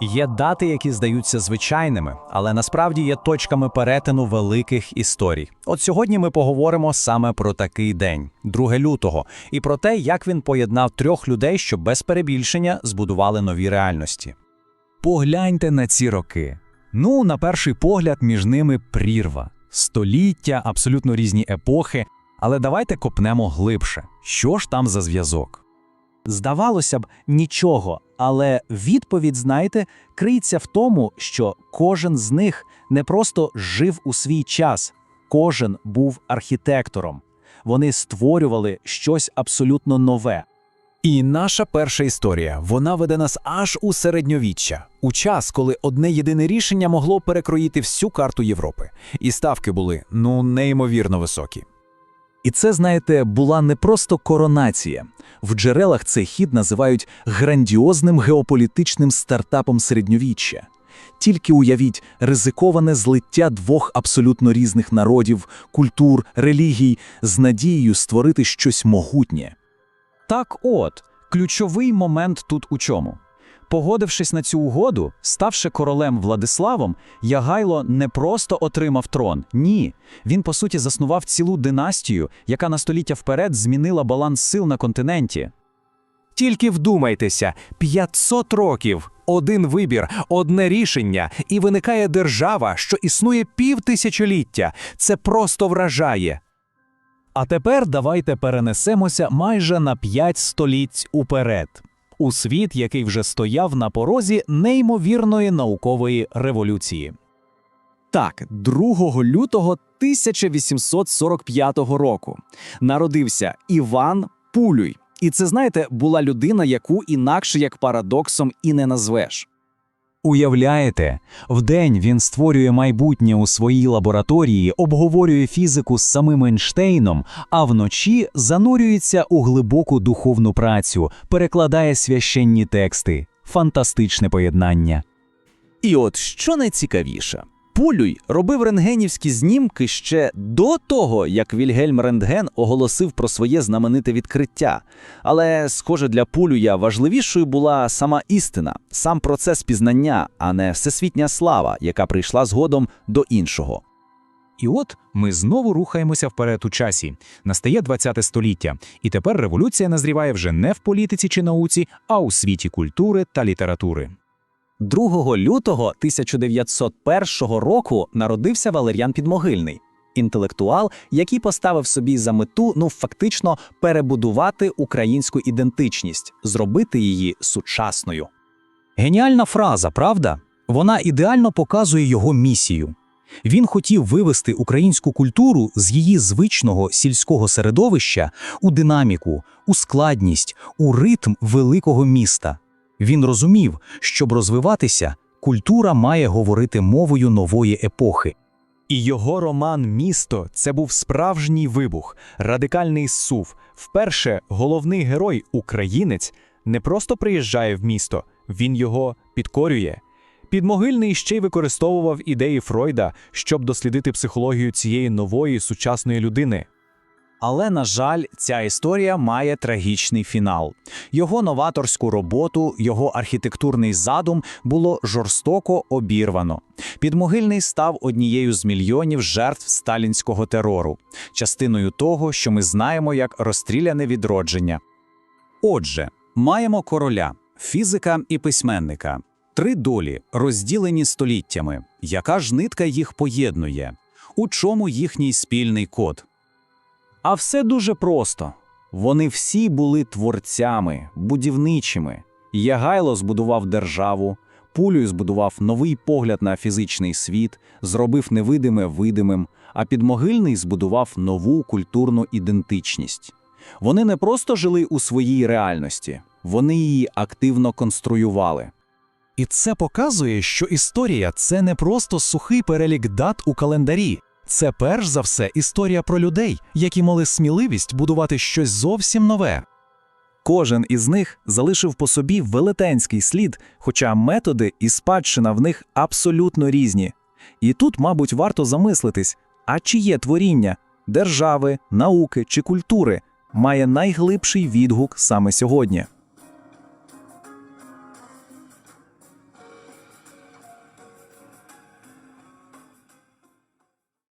Є дати, які здаються звичайними, але насправді є точками перетину великих історій. От сьогодні ми поговоримо саме про такий день, 2 лютого, і про те, як він поєднав трьох людей, що без перебільшення збудували нові реальності. Погляньте на ці роки. Ну, на перший погляд, між ними прірва, століття, абсолютно різні епохи. Але давайте копнемо глибше. Що ж там за зв'язок? Здавалося б, нічого, але відповідь, знаєте, криється в тому, що кожен з них не просто жив у свій час, кожен був архітектором. Вони створювали щось абсолютно нове. І наша перша історія вона веде нас аж у середньовіччя, у час, коли одне єдине рішення могло перекроїти всю карту Європи, і ставки були ну неймовірно високі. І це, знаєте, була не просто коронація. В джерелах цей хід називають грандіозним геополітичним стартапом середньовіччя. Тільки уявіть ризиковане злиття двох абсолютно різних народів, культур, релігій з надією створити щось могутнє. Так от, ключовий момент тут у чому? Погодившись на цю угоду, ставши королем Владиславом, Ягайло не просто отримав трон. Ні. Він, по суті, заснував цілу династію, яка на століття вперед змінила баланс сил на континенті. Тільки вдумайтеся, 500 років, один вибір, одне рішення, і виникає держава, що існує півтисячоліття. Це просто вражає. А тепер давайте перенесемося майже на п'ять століть уперед. У світ, який вже стояв на порозі неймовірної наукової революції. Так, 2 лютого 1845 року народився Іван Пулюй. І це, знаєте, була людина, яку інакше як парадоксом і не назвеш. Уявляєте, вдень він створює майбутнє у своїй лабораторії, обговорює фізику з самим Ейнштейном, а вночі занурюється у глибоку духовну працю, перекладає священні тексти. Фантастичне поєднання. І от що найцікавіше, Пулюй робив рентгенівські знімки ще до того, як Вільгельм Рентген оголосив про своє знамените відкриття. Але, схоже, для Пулюя важливішою була сама істина, сам процес пізнання, а не всесвітня слава, яка прийшла згодом до іншого. І от ми знову рухаємося вперед у часі. Настає 20 століття, і тепер революція назріває вже не в політиці чи науці, а у світі культури та літератури. 2 лютого 1901 року народився Валер'ян Підмогильний, інтелектуал, який поставив собі за мету ну фактично перебудувати українську ідентичність, зробити її сучасною. Геніальна фраза, правда? Вона ідеально показує його місію. Він хотів вивести українську культуру з її звичного сільського середовища у динаміку, у складність, у ритм великого міста. Він розумів, щоб розвиватися, культура має говорити мовою нової епохи. І його роман Місто це був справжній вибух, радикальний сув. Вперше головний герой, українець, не просто приїжджає в місто, він його підкорює. Підмогильний ще й використовував ідеї Фройда, щоб дослідити психологію цієї нової сучасної людини. Але, на жаль, ця історія має трагічний фінал. Його новаторську роботу, його архітектурний задум було жорстоко обірвано. Підмогильний став однією з мільйонів жертв сталінського терору, частиною того, що ми знаємо як розстріляне відродження. Отже, маємо короля, фізика і письменника. Три долі, розділені століттями. Яка ж нитка їх поєднує? У чому їхній спільний код? А все дуже просто. Вони всі були творцями, будівничими. Ягайло збудував державу, Пулюй збудував новий погляд на фізичний світ, зробив невидиме видимим, а підмогильний збудував нову культурну ідентичність. Вони не просто жили у своїй реальності, вони її активно конструювали. І це показує, що історія це не просто сухий перелік дат у календарі. Це перш за все історія про людей, які мали сміливість будувати щось зовсім нове. Кожен із них залишив по собі велетенський слід, хоча методи і спадщина в них абсолютно різні. І тут, мабуть, варто замислитись, а чиє творіння держави, науки чи культури має найглибший відгук саме сьогодні.